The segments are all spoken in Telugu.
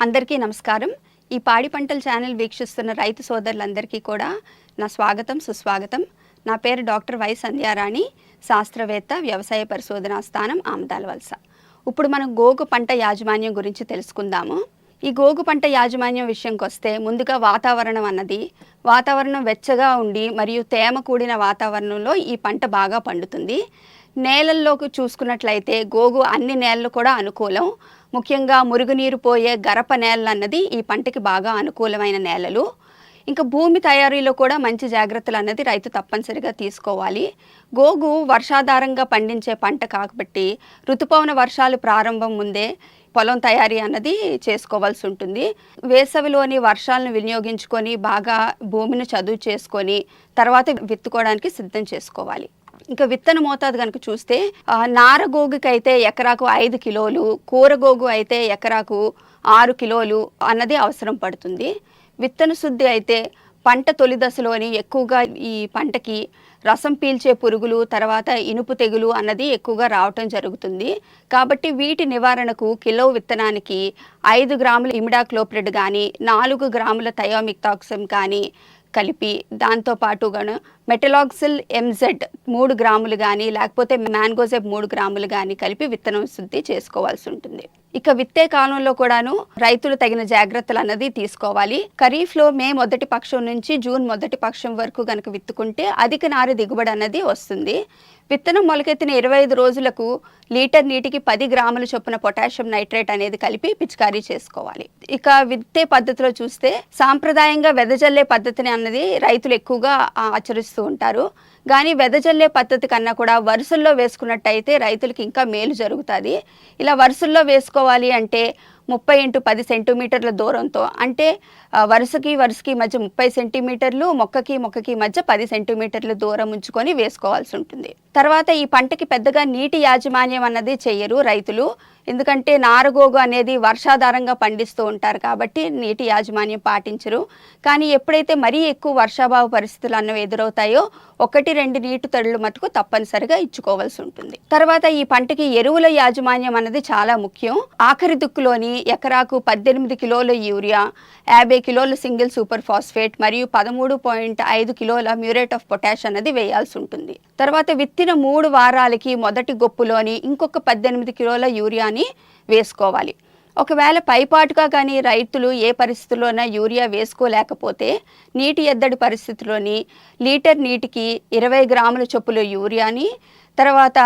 అందరికీ నమస్కారం. ఈ పాడి పంటల ఛానల్ వీక్షిస్తున్న రైతు సోదరులందరికీ కూడా నా స్వాగతం సుస్వాగతం. నా పేరు డాక్టర్ వై సంధ్యారాణి శాస్త్రవేత్త వ్యవసాయ పరిశోధనా స్థానం ఆమదాల వలస. ఇప్పుడు మనం గోగు పంట యాజమాన్యం గురించి తెలుసుకుందాము. ఈ గోగు పంట యాజమాన్యం విషయంకి వస్తే ముందుగా వాతావరణం అన్నది వాతావరణం వెచ్చగా ఉండి మరియు తేమ కూడిన వాతావరణంలో ఈ పంట బాగా పండుతుంది. నేలల్లోకి చూసుకున్నట్లయితే గోగు అన్ని నేలలు కూడా అనుకూలం. ముఖ్యంగా మురుగునీరు పోయే గరప నేలలు అన్నది ఈ పంటకి బాగా అనుకూలమైన నేలలు. ఇంకా భూమి తయారీలో కూడా మంచి జాగ్రత్తలు అన్నది రైతు తప్పనిసరిగా తీసుకోవాలి. గోగు వర్షాధారంగా పండించే పంట కాబట్టి ఋతుపవన వర్షాలు ప్రారంభం ముందే పొలం తయారీ అన్నది చేసుకోవాల్సి ఉంటుంది. వేసవిలోని వర్షాలను వినియోగించుకొని బాగా భూమిని చదువు చేసుకొని తర్వాత విత్తుకోవడానికి సిద్ధం చేసుకోవాలి. ఇంకా విత్తన మోతాదు కనుక చూస్తే నారగోగుకి నార గోగుకి అయితే ఎకరాకు ఐదు కిలోలు కూరగోగు అయితే ఎకరాకు ఆరు కిలోలు అన్నది అవసరం పడుతుంది. విత్తన శుద్ధి అయితే పంట తొలి దశలోని ఎక్కువగా ఈ పంటకి రసం పీల్చే పురుగులు తర్వాత ఇనుపు తెగులు అన్నది ఎక్కువగా రావటం జరుగుతుంది. కాబట్టి వీటి నివారణకు కిలో విత్తనానికి ఐదు గ్రాముల ఇమిడాక్లోప్రిడ్ కానీ నాలుగు గ్రాముల థయోమిక్తాక్సమ్ కానీ కలిపి దాంతో పాటుగాను మెటలాక్సిల్ ఎంజెడ్ మూడు గ్రాములు కానీ లేకపోతే మ్యాంగోజెబ్ మూడు గ్రాములు కానీ కలిపి విత్తనం శుద్ధి చేసుకోవాల్సి ఉంటుంది. ఇక విత్తే కాలంలో కూడాను రైతులు తగిన జాగ్రత్తలు అన్నది తీసుకోవాలి. ఖరీఫ్లో మే మొదటి పక్షం నుంచి జూన్ మొదటి పక్షం వరకు గనక విత్తుకుంటే అధిక నార దిగుబడి అన్నది వస్తుంది. విత్తనం మొలకెత్తిన ఇరవై ఐదు రోజులకు లీటర్ నీటికి పది గ్రాముల చొప్పున పొటాషియం నైట్రేట్ అనేది కలిపి పిచికారీ చేసుకోవాలి. ఇక విత్తే పద్ధతిలో చూస్తే సాంప్రదాయంగా వెదజల్లే పద్ధతిని అన్నది రైతులు ఎక్కువగా ఆచరిస్తూ ఉంటారు. కానీ వెదజల్లే పద్ధతి కన్నా కూడా వరుసల్లో వేసుకున్నట్టయితే రైతులకి ఇంకా మేలు జరుగుతుంది. ఇలా వరుసల్లో వేసుకోవాలి అంటే ముప్పై ఇంటూ పది సెంటీమీటర్ల దూరంతో అంటే వరుసకి వరుసకి మధ్య ముప్పై సెంటీమీటర్లు మొక్కకి మొక్కకి మధ్య పది సెంటీమీటర్ల దూరం ఉంచుకొని వేసుకోవాల్సి ఉంటుంది. తర్వాత ఈ పంటకి పెద్దగా నీటి యాజమాన్యం అన్నది చేయరు రైతులు. ఎందుకంటే నారగోగు అనేది వర్షాధారంగా పండిస్తూ ఉంటారు కాబట్టి నీటి యాజమాన్యం పాటించరు. కానీ ఎప్పుడైతే మరీ ఎక్కువ వర్షాభావ పరిస్థితులు అన్నవి ఎదురవుతాయో ఒకటి రెండు నీటి తడులు మటుకు తప్పనిసరిగా ఇచ్చుకోవాల్సి ఉంటుంది. తర్వాత ఈ పంటకి ఎరువుల యాజమాన్యం అన్నది చాలా ముఖ్యం. ఆఖరి దుక్కులోని ఎకరాకు పద్దెనిమిది కిలోల యూరియా యాభై కిలోల సింగిల్ సూపర్ ఫాస్ఫేట్ మరియు పదమూడు పాయింట్ ఐదు కిలోల మ్యూరేట్ ఆఫ్ పొటాష్ అన్నది వేయాల్సి ఉంటుంది. తర్వాత విత్తిన మూడు వారాలకి మొదటి గొప్పులోని ఇంకొక పద్దెనిమిది కిలోల యూరియాని వేసుకోవాలి. ఒకవేళ పైపాటుగా కానీ రైతులు ఏ పరిస్థితుల్లోనైనా యూరియా వేసుకోలేకపోతే నీటి ఎద్దడి పరిస్థితిలోని లీటర్ నీటికి ఇరవై గ్రాముల చొప్పుల యూరియాని తర్వాత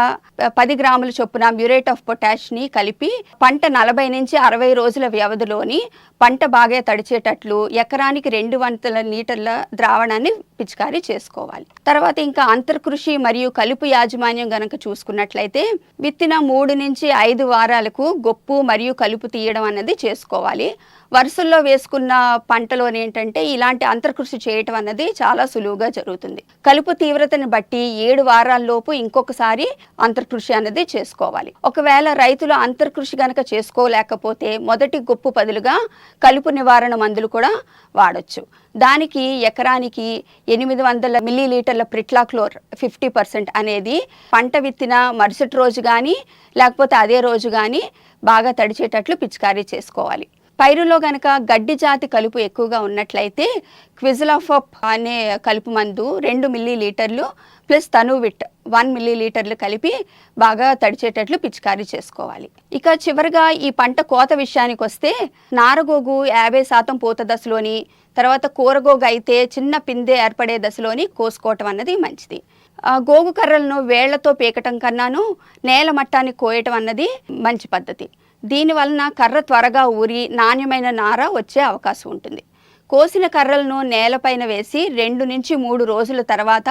పది గ్రాముల చొప్పున మ్యూరేట్ ఆఫ్ పొటాష్ని కలిపి పంట నలభై నుంచి అరవై రోజుల వ్యవధిలోని పంట బాగా తడిచేటట్లు ఎకరానికి రెండు వందల లీటర్ల ద్రావణాన్ని పిచికారీ చేసుకోవాలి. తర్వాత ఇంకా అంతర్కృషి మరియు కలుపు యాజమాన్యం గనక చూసుకున్నట్లయితే విత్తిన మూడు నుంచి ఐదు వారాలకు గొప్పు మరియు కలుపు తీయడం అనేది చేసుకోవాలి. వరుసల్లో వేసుకున్న పంటలోని ఏంటంటే ఇలాంటి అంతర్కృషి చేయటం అన్నది చాలా సులువుగా జరుగుతుంది. కలుపు తీవ్రతను బట్టి ఏడు వారాల్లోపు ఇంకొకసారి అంతర్కృషి అన్నది చేసుకోవాలి. ఒకవేళ రైతులు అంతర్కృషి గనక చేసుకోలేకపోతే మొదటి గొప్పు బదులుగా కలుపు నివారణ మందులు కూడా వాడచ్చు. దానికి ఎకరానికి ఎనిమిది వందల మిల్లీ లీటర్ల ప్రిట్లాక్లోర్ ఫిఫ్టీ పర్సెంట్ అనేది పంట విత్తిన మరుసటి రోజు కానీ లేకపోతే అదే రోజు కానీ బాగా తడిచేటట్లు పిచికారీ చేసుకోవాలి. పైరులో గనక గడ్డి జాతి కలుపు ఎక్కువగా ఉన్నట్లయితే క్విజలాఫప్ అనే కలుపు మందు రెండు మిల్లీ లీటర్లు ప్లస్ తనువిట్ వన్ మిల్లీ లీటర్లు కలిపి బాగా తడిచేటట్లు పిచికారీ చేసుకోవాలి. ఇక చివరిగా ఈ పంట కోత విషయానికి వస్తే నారగోగు యాభై శాతం పూత దశలోని తర్వాత కూరగోగు అయితే చిన్న పిందె ఏర్పడే దశలోని కోసుకోవటం అన్నది మంచిది. గోగు కర్రలను వేళ్ళతో పీకటం కన్నాను నేల మట్టాన్ని కోయటం అన్నది మంచి పద్ధతి. దీనివలన కర్ర త్వరగా ఊరి నాణ్యమైన నార వచ్చే అవకాశం ఉంటుంది. కోసిన కర్రలను నేలపైన వేసి రెండు నుంచి మూడు రోజుల తర్వాత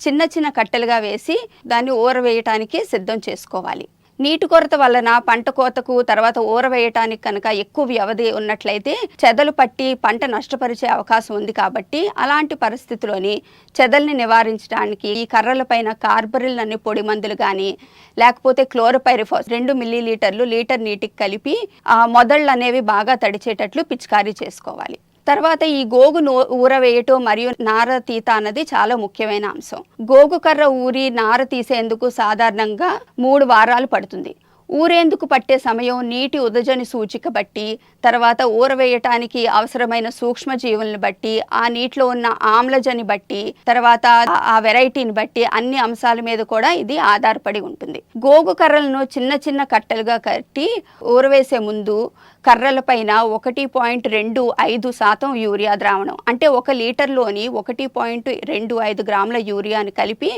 చిన్న చిన్న కట్టెలుగా వేసి దాన్ని ఊరవేయటానికి సిద్ధం చేసుకోవాలి. నీటి కొరత వలన పంట కోతకు తర్వాత ఊరవేయటానికి కనుక ఎక్కువ వ్యవధి ఉన్నట్లయితే చెదలు పట్టి పంట నష్టపరిచే అవకాశం ఉంది కాబట్టి అలాంటి పరిస్థితిలోని చెదల్ని నివారించడానికి ఈ కర్రలపైన కార్బరిల్ అనే పొడి మందులు కానీ లేకపోతే క్లోరోపైరిఫాస్ రెండు మిల్లీ లీటర్లు లీటర్ నీటికి కలిపి ఆ మొదళ్ళు అనేవి బాగా తడిచేటట్లు పిచికారీ చేసుకోవాలి. తర్వాత ఈ గోగును ఊరవేయటం మరియు నార తీత అన్నది చాలా ముఖ్యమైన అంశం. గోగు కర్ర ఊరి నార తీసేందుకు సాధారణంగా మూడు వారాలు పడుతుంది. ఊరేందుకు పట్టే సమయం నీటి ఉదజని సూచిక బట్టి తర్వాత ఊరవేయటానికి అవసరమైన సూక్ష్మజీవులను బట్టి ఆ నీటిలో ఉన్న ఆమ్లజని బట్టి తర్వాత ఆ వెరైటీని బట్టి అన్ని అంశాల మీద కూడా ఇది ఆధారపడి ఉంటుంది. గోగు కర్రలను చిన్న చిన్న కట్టెలుగా కట్టి ఊరవేసే ముందు కర్రల పైన ఒకటి పాయింట్ రెండు ఐదు శాతం యూరియా ద్రావణం. అంటే ఒక లీటర్లోని ఒకటి పాయింట్ రెండు ఐదు గ్రాముల యూరియాని కలిపి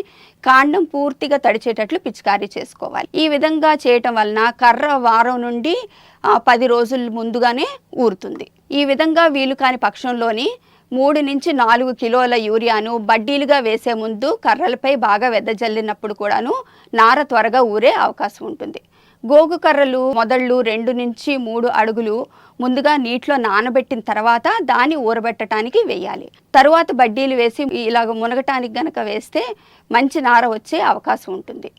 కాండం పూర్తిగా తడిచేటట్లు పిచికారీ చేసుకోవాలి. ఈ విధంగా చేయటం వలన కర్ర వారం నుండి పది రోజుల ముందుగానే ఊరుతుంది. ఈ విధంగా వీలు కాని పక్షంలోని మూడు నుంచి నాలుగు కిలోల యూరియాను బడ్డీలుగా వేసే ముందు కర్రలపై బాగా వెదజల్లినప్పుడు కూడాను నార త్వరగా ఊరే అవకాశం ఉంటుంది. గోగు కర్రలు మొదళ్ళు రెండు నుంచి మూడు అడుగులు ముందుగా నీటిలో నానబెట్టిన తర్వాత దాన్ని ఊరబెట్టడానికి వేయాలి. తరువాత బడ్డీలు వేసి ఇలాగ మునగటానికి గనక వేస్తే మంచి నార వచ్చే అవకాశం ఉంటుంది.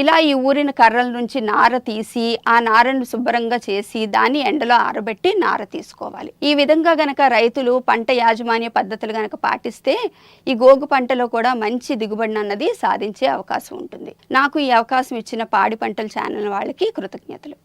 ఇలా ఈ ఊరిన కర్రల నుంచి నార తీసి ఆ నారను శుభ్రంగా చేసి దాన్ని ఎండలో ఆరబెట్టి నార తీసుకోవాలి. ఈ విధంగా గనక రైతులు పంట యాజమాన్య పద్ధతులు గనక పాటిస్తే ఈ గోగు పంటలో కూడా మంచి దిగుబడిని అన్నది సాధించే అవకాశం ఉంటుంది. నాకు ఈ అవకాశం ఇచ్చిన పాడి పంటల ఛానల్ వాళ్ళకి కృతజ్ఞతలు.